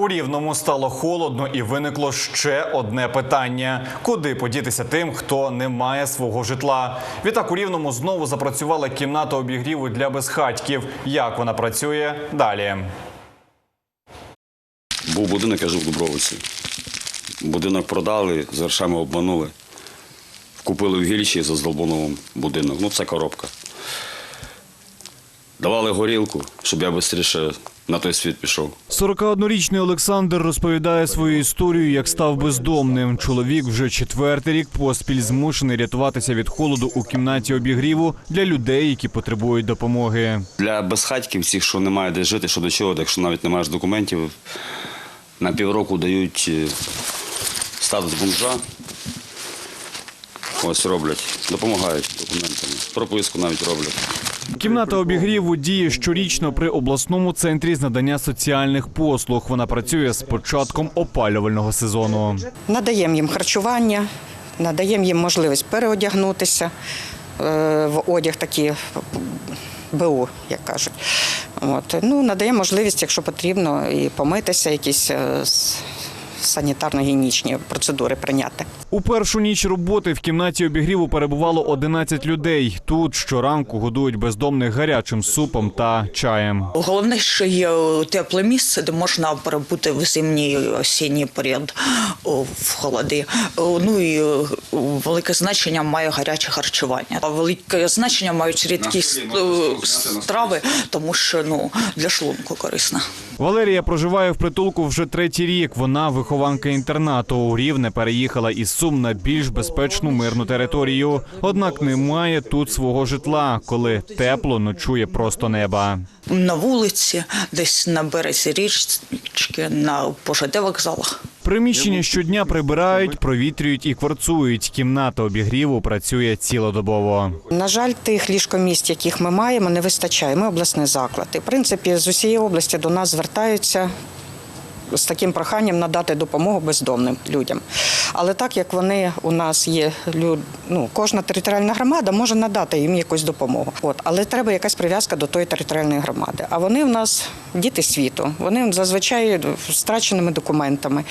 У рівному стало холодно і виникло ще одне питання: куди подітися тим, хто не має свого житла? Відтак у рівному знову запрацювала кімната обігріву для безхатьків. Як вона працює далі? Був будинок, я жив в Дубровиці. Будинок продали, з грошами обманули. Купили в Гільчі за Здолбуновим будинок. Ну, це коробка. Давали горілку, щоб я швидше на той світ пішов. 41-річний Олександр розповідає свою історію, як став бездомним. Чоловік вже четвертий рік поспіль змушений рятуватися від холоду у кімнаті обігріву для людей, які потребують допомоги. Для безхатьків, всіх, що немає де жити, що до чого, якщо навіть не маєш документів, на півроку дають е, статус бомжа. Ось роблять, допомагають документами. Прописку навіть роблять. Кімната обігріву діє щорічно при обласному центрі з надання соціальних послуг. Вона працює з початком опалювального сезону. Надаємо їм харчування, надаємо їм можливість переодягнутися е, в одяг такі БУ, як кажуть. От. Ну, надаємо можливість, якщо потрібно, і помитися, якісь с- санітарно-гігієнічні процедури прийняти. У першу ніч роботи в кімнаті обігріву перебувало 11 людей. Тут щоранку годують бездомних гарячим супом та чаєм. Головне, що є тепле місце, де можна перебути в зимній осінній період в холоди. Ну і е, велике значення має гаряче харчування. Велике значення мають рідкі е, страви, тому що ну для шлунку корисно. Валерія проживає в притулку вже третій рік. Вона вихованка інтернату. У Рівне переїхала із Сум на більш безпечну мирну територію. Однак не має тут свого житла, коли тепло ночує просто неба. На вулиці, десь на березі річки, на ПЖД вокзалах. Приміщення щодня прибирають, провітрюють і кварцують. Кімната обігріву працює цілодобово. На жаль, тих ліжкомість, яких ми маємо, не вистачає. Ми обласний заклад. І, в принципі, з усієї області до нас звертаються з таким проханням надати допомогу бездомним людям. Але так як вони у нас є, ну, кожна територіальна громада може надати їм якусь допомогу. От, але треба якась прив'язка до тої територіальної громади. А вони в нас діти світу. Вони зазвичай втраченими документами,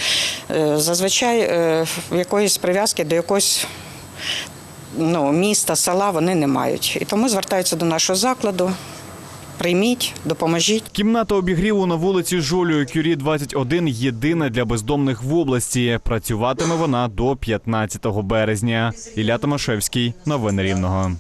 е, зазвичай е, якоїсь прив'язки до якогось ну, міста, села вони не мають. І тому звертаються до нашого закладу. Прийміть, допоможіть. Кімната обігріву на вулиці Жолію Кюрі 21 єдина для бездомних в області. Працюватиме вона до 15 березня. Ілля Томашевський. Новини Рівного.